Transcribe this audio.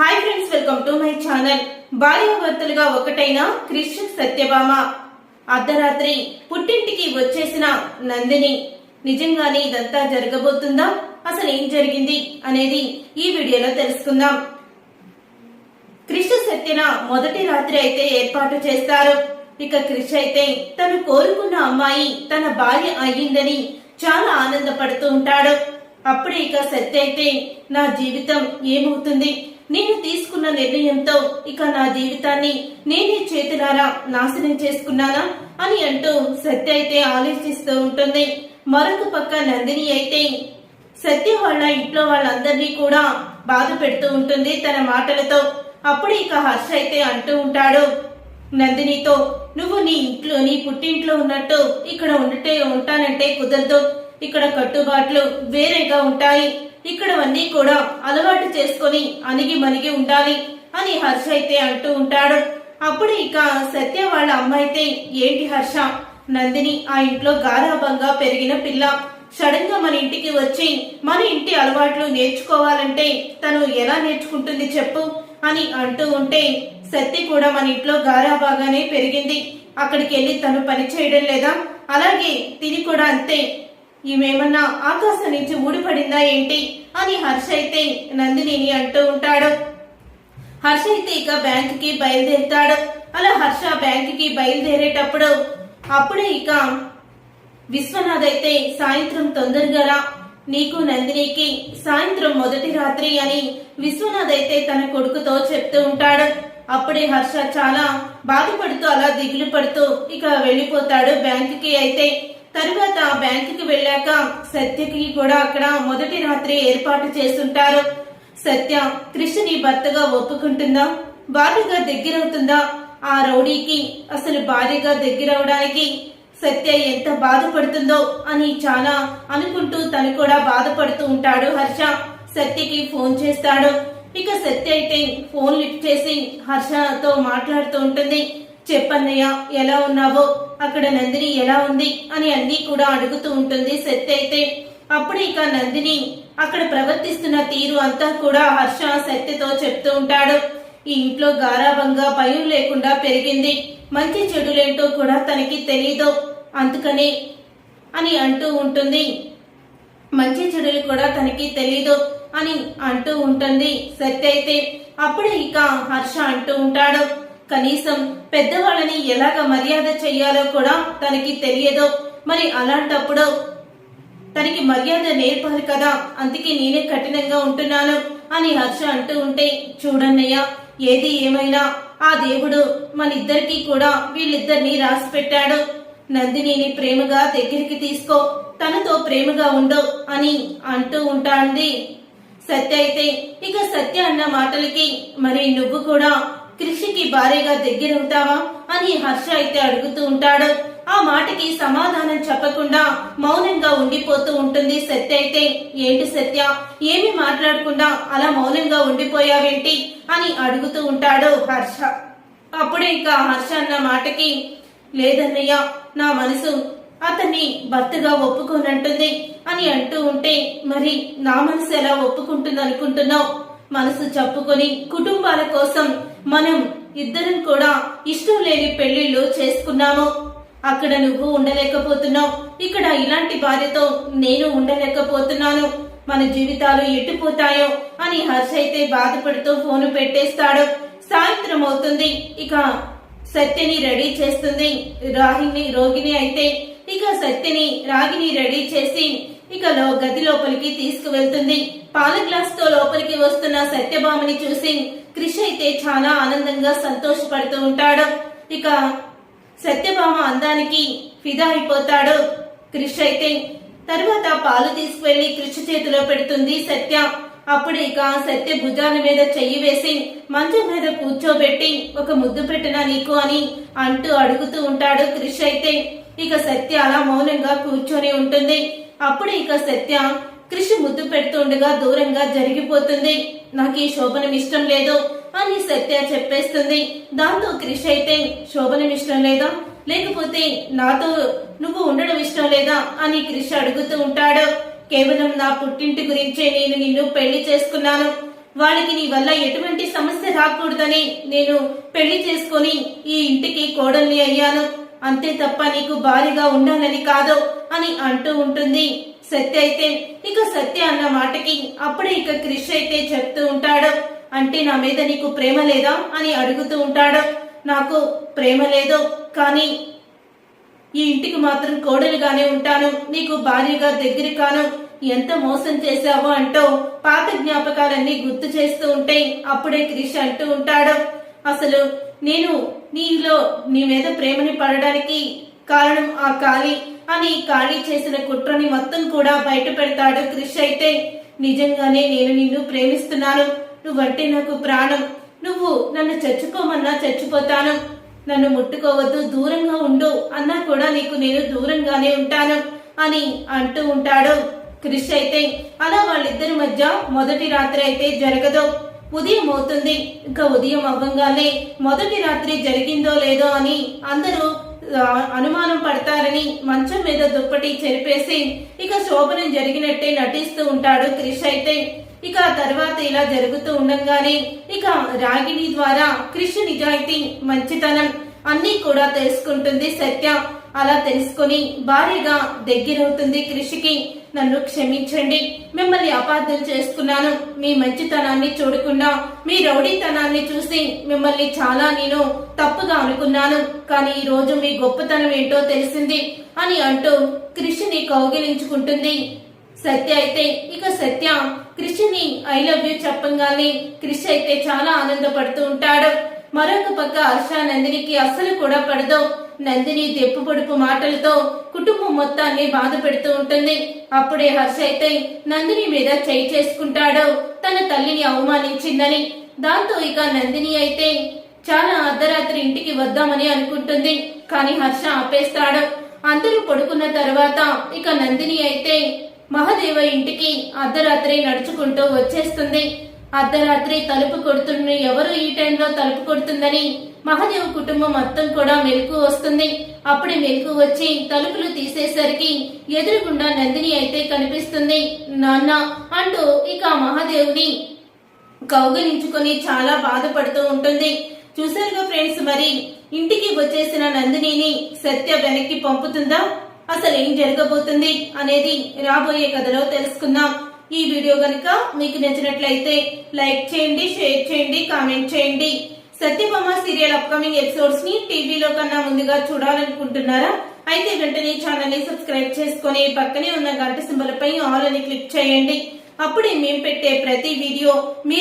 Hi friends welcome to my channel భార్యాభర్తలుగా ఒకటైన క్రిష్ సత్యభామ. అర్ధరాత్రి పుట్టింటికి వచ్చేసిన నందిని. నిజంగానే ఇదంతా జరగబోతుందా? అసలు ఏం జరిగింది అనేది ఈ వీడియోలో తెలుసుకుందాం. క్రిష్ సత్యన మొదటి రాత్రి అయితే ఏర్పాటు చేస్తారు. ఇక క్రిష్ అయితే తను కోరుకున్న అమ్మాయి తన భార్య అయ్యిందని చాలా ఆనందపడుతూ ఉంటాడు. అప్పుడే ఇక సత్య అయితే నా జీవితం ఏమవుతుంది? నేను తీసుకున్న నిర్ణయంతో ఇక నా జీవితాన్ని నేనే చేతులారా నాశనం చేసుకున్నానా అని అంటూ సత్య అయితే ఆలోచిస్తూ ఉంటుంది. మరొక పక్క నందిని అయితే సత్య వాళ్ళ ఇంట్లో వాళ్ళందరినీ కూడా బాధ పెడుతూ ఉంటుంది తన మాటలతో. అప్పుడు ఇక హర్ష అయితే అంటూ ఉంటాడు నందినితో నువ్వు నీ ఇంట్లో నీ పుట్టింట్లో ఉన్నట్టు ఇక్కడ ఉండటే ఉంటానంటే కుదరదు. ఇక్కడ కట్టుబాట్లు వేరేగా ఉంటాయి. ఇక్కడవన్నీ కూడా అలవాటు చేసుకొని అణిగి మనిగి ఉండాలి అని హర్ష అయితే అంటూ ఉంటాడు. అప్పుడు ఇక సత్య వాళ్ళ అమ్మ అయితే ఏంటి హర్ష? నందిని ఆ ఇంట్లో గారాభంగా పెరిగిన పిల్ల. సడన్గా మన ఇంటికి వచ్చి మన ఇంటి అలవాట్లు నేర్చుకోవాలంటే తను ఎలా నేర్చుకుంటుంది చెప్పు అని అంటూ ఉంటే సత్య కూడా మన ఇంట్లో గారాబాగానే పెరిగింది. అక్కడికి వెళ్ళి తను పని చేయడం లేదా? అలాగే తిని కూడా అంతే. ఈమెమన్నా ఆకాశం నుంచి ఊడిపడిందా ఏంటి? అని హర్ష అయితే నందినిని అంటూ ఉంటాడు. హర్ష అయితే ఇక బ్యాంక్కి బయలుదేరుతాడు. అలా హర్ష బ్యాంక్కి బయలుదేరేటప్పుడు అప్పుడే ఇక విశ్వనాథ్ అయితే సాయంత్రం తొందరగా రా. నీకు నందినికి సాయంత్రం మొదటి రాత్రి అని విశ్వనాథ్ అయితే తన కొడుకుతో చెప్తూ ఉంటాడు. అప్పుడే హర్ష చాలా బాధపడుతూ అలా దిగులు పడుతూ ఇక వెళ్ళిపోతాడు బ్యాంక్కి అయితే. తరువాత బ్యాంక్కి వెళ్ళాక సత్యకి కూడా అక్కడ మొదటి రాత్రి ఏర్పాటు చేస్తుంటారు. సత్య కృష్ణని భర్తగా ఒప్పుకుంటుందా? భార్యగా దగ్గరవుతుందా? ఆ రౌడీకి అసలు భార్యగా దగ్గరవడానికి సత్య ఎంత బాధపడుతుందో అని చాలా అనుకుంటూ తను కూడా బాధపడుతూ ఉంటాడు హర్ష. సత్యకి ఫోన్ చేస్తాడు. ఇక సత్య అయితే ఫోన్ లిఫ్ట్ చేసి హర్షతో మాట్లాడుతూ ఉంటుంది. చెప్పన్నయ్య ఎలా ఉన్నావో? అక్కడ నందిని ఎలా ఉంది? అని అన్ని కూడా అడుగుతూ ఉంటుంది సత్య అయితే అప్పుడు ఇక నందిని అక్కడ ప్రవర్తిస్తున్న తీరు అంతా కూడా హర్ష సత్యతో చెప్తూ ఉంటాడు. ఈ ఇంట్లో గారాభంగా భయం లేకుండా పెరిగింది. మంచి చెడులేంటో కూడా తనకి తెలీదు. అందుకని అని అంటూ ఉంటుంది. మంచి చెడులు కూడా తనకి తెలీదు అని అంటూ ఉంటుంది సత్య అయితే ఇక హర్ష అంటూ ఉంటాడు. కనీసం పెద్దవాళ్ళని ఎలాగ మర్యాద చెయ్యాలో కూడా తనకి తెలియదు. మరి అలాంటప్పుడు తనకి మర్యాద నేర్పాలి కదా అందుకే నేనే కఠినంగా ఉంటున్నాను అని హర్ష అంటూ ఉంటే చూడన్నయ్య ఏది ఏమైనా ఆ దేవుడు మన ఇద్దరికి కూడా వీళ్ళిద్దరిని రాసి పెట్టాడు. నందినిని ప్రేమగా దగ్గరికి తీసుకో తనతో ప్రేమగా ఉండు అని అంటూ ఉంటాంది. సత్య అయితే ఇక సత్య అన్న మాటలకి మరి నువ్వు కూడా కృషికి భార్యగా దగ్గరవుతావా అని హర్ష అయితే అడుగుతూ ఉంటాడు. ఆ మాటకి సమాధానం చెప్పకుండా మౌనంగా ఉండిపోతూ ఉంటుంది సత్య అయితే. ఏంటి సత్య? ఏమి మాట్లాడకుండా అలా మౌనంగా ఉండిపోయావేంటి? అని అడుగుతూ ఉంటాడు హర్ష. అప్పుడే ఇంకా హర్ష అన్న మాటకి లేదన్నయ్య నా మనసు అతన్ని భర్తగా ఒప్పుకోనంటుంది అని అంటూ ఉంటే మరి నా మనసు ఎలా ఒప్పుకుంటుంది అనుకుంటున్నావు మనసు చెప్పుకొని కుటుంబాల కోసం మనం ఇద్దరం కూడా ఇష్టం లేని పెళ్ళిళ్ళు చేసుకున్నాము. అక్కడ నువ్వు ఉండలేకపోతున్నావు. ఇక్కడ ఇలాంటి భార్యతో నేను ఉండలేకపోతున్నాను. మన జీవితాలు ఎట్టుపోతాయో అని హర్ష అయితే బాధపడుతూ ఫోను పెట్టేస్తాడు. సాయంత్రం అవుతుంది. ఇక సత్యని రెడీ చేస్తుంది. రాహిని రోగిని అయితే ఇక సత్యని రాగిని రెడీ చేసి ఇకలో గది లోపలికి తీసుకువెళ్తుంది. పాల గ్లాస్తో లోపలికి వస్తున్న సత్యభామని చూసి క్రిష్ అయితే చాలా ఆనందంగా సంతోషపడుతూ ఉంటాడు. ఇక సత్యభామ అందానికి ఫిదా అయిపోతాడు. క్రిష్ అయితే తర్వాత పాలు తీసుకువెళ్ళి కృషి చేతిలో పెడుతుంది సత్య. అప్పుడు ఇక సత్య భుజాల మీద చెయ్యి వేసి మంచం మీద కూర్చోబెట్టి ఒక ముద్దు పెట్టినా నీకు అని అంటూ అడుగుతూ ఉంటాడు క్రిష్ అయితే. ఇక సత్య అలా మౌనంగా కూర్చొని ఉంటుంది. అప్పుడు ఇక సత్య కృషి ముద్దు పెడుతుండగా దూరంగా జరిగిపోతుంది. నాకు ఈ శోభనం ఇష్టం లేదు అని సత్య చెప్పేస్తుంది. దాంతో క్రిష్ అయితే శోభనం ఇష్టం లేదా? లేకపోతే నాతో నువ్వు ఉండడం ఇష్టం లేదా అని క్రిష్ అడుగుతూ ఉంటాడు. కేవలం నా పుట్టింటి గురించే నేను నిన్ను పెళ్ళి చేసుకున్నాను. వాళ్ళకి నీ వల్ల ఎటువంటి సమస్య రాకూడదని నేను పెళ్ళి చేసుకొని ఈ ఇంటికి కోడల్ని అయ్యాను. అంతే తప్ప నీకు భారీగా ఉండాలని కాదు అని అంటూ ఉంటుంది. సత్య అయితే ఇక సత్య అన్న మాటకి అప్పుడే ఇక క్రిష్ అయితే చెప్తూ ఉంటాడు. అంటే నా మీద నీకు ప్రేమ లేదా అని అడుగుతూ ఉంటాడు. నాకు ప్రేమ లేదు కానీ ఈ ఇంటికి మాత్రం కోడలుగానే ఉంటాను. నీకు భార్యగా దగ్గర కాను. ఎంత మోసం చేశావో అంటూ పాత జ్ఞాపకాలన్నీ గుర్తు చేస్తూ ఉంటే అప్పుడే క్రిష్ అంటూ ఉంటాడు. అసలు నేను నీలో నీ మీద ప్రేమని పడడానికి కారణం ఆ కాళీ. అని ఖాళీ చేసిన కుట్రని మొత్తం కూడా బయట పెడతాడు క్రిష్. అయితే నిజంగానే నేను నిన్ను ప్రేమిస్తున్నాను. నువ్వంటే నాకు ప్రాణం. నువ్వు నన్ను చచ్చిపోమన్నా చచ్చిపోతాను. నన్ను ముట్టుకోవద్దు దూరంగా ఉండు అన్నా కూడా నీకు నేను దూరంగానే ఉంటాను అని అంటూ ఉంటాడు క్రిష్. అయితే అలా వాళ్ళిద్దరి మధ్య మొదటి రాత్రి అయితే జరగదు. ఉదయం అవుతుంది. ఇంకా ఉదయం అవ్వంగానే మొదటి రాత్రి జరిగిందో లేదో అని అందరూ అనుమానం పడతారని మంచం మీద దుప్పటి చెరిపేసి ఇక శోభనం జరిగినట్టే నటిస్తూ ఉంటాడు క్రిష్ అయితే. ఇక తర్వాత ఇలా జరుగుతూ ఉండంగానే ఇక రాగిణి ద్వారా క్రిష్ నిజాయితీ మంచితనం అన్నీ కూడా తెలుసుకుంటుంది సత్య. అలా తెలుసుకొని భారీగా దగ్గరవుతుంది కృషికి నన్ను క్షమించండి. మిమ్మల్ని అపార్థం చేసుకున్నాను. మీ మంచితనాన్ని చూడకుండా మీ రౌడీతనాన్ని చూసి మిమ్మల్ని చాలా నేను తప్పుగా అనుకున్నాను. కానీ ఈ రోజు మీ గొప్పతనం ఏంటో తెలిసింది అని అంటూ కృషిని కౌగిలించుకుంటుంది. సత్య అయితే ఇక సత్య కృషిని ఐ లవ్ యూ చెప్పంగానే కృషి అయితే చాలా ఆనందపడుతూ ఉంటాడు. మరొక పక్క హర్ష నందినికి అస్సలు కూడా పడదు. నందిని దెప్పు పొడుపు మాటలతో కుటుంబం మొత్తాన్ని బాధ పెడుతూ ఉంటుంది. అప్పుడే హర్ష అయితే నందిని మీద చేయి చేసుకుంటాడు. తన తల్లిని అవమానించిందని. దాంతో ఇక నందిని అయితే చాలా అర్ధరాత్రి ఇంటికి వద్దామని అనుకుంటుంది. కానీ హర్ష ఆపేస్తాడు. అందరూ పడుకున్న తర్వాత ఇక నందిని అయితే మహదేవ ఇంటికి అర్ధరాత్రి నడుచుకుంటూ వచ్చేస్తుంది. అర్ధరాత్రి తలుపు కొడుతున్న ఎవరు ఈ టైంలో తలుపు కొడుతుందని మహాదేవ్ కుటుంబం మొత్తం కూడా మెలకు వస్తుంది. అప్పుడే మెలకు వచ్చి తలుపులు తీసేసరికి ఎదురుగుండా నందిని అయితే కనిపిస్తుంది. నాన్న అంటూ ఇక మహాదేవ్ని కౌగలించుకొని చాలా బాధపడుతూ ఉంటుంది. చూసారుగా ఫ్రెండ్స్ మరి ఇంటికి వచ్చేసిన నందినిని సత్య వెనక్కి పంపుతుందా? అసలు ఏం జరగబోతుంది? అనేది రాబోయే కథలో తెలుసుకుందాం. ఈ వీడియో గనుక మీకు నచ్చినట్లయితే లైక్ చేయండి షేర్ చేయండి కామెంట్ చేయండి. సత్యభామ సీరియల్ అప్కమింగ్ ఎపిసోడ్స్ని టీవీలో కన్నా ముందుగా చూడాలనుకుంటున్నారా? అయితే వెంటనే ఛానల్ని సబ్స్క్రైబ్ చేసుకుని పక్కనే ఉన్న గంట సింబల్ పై ఆల్ అని క్లిక్ చేయండి. అప్పుడే మేము పెట్టే ప్రతి వీడియో మీరు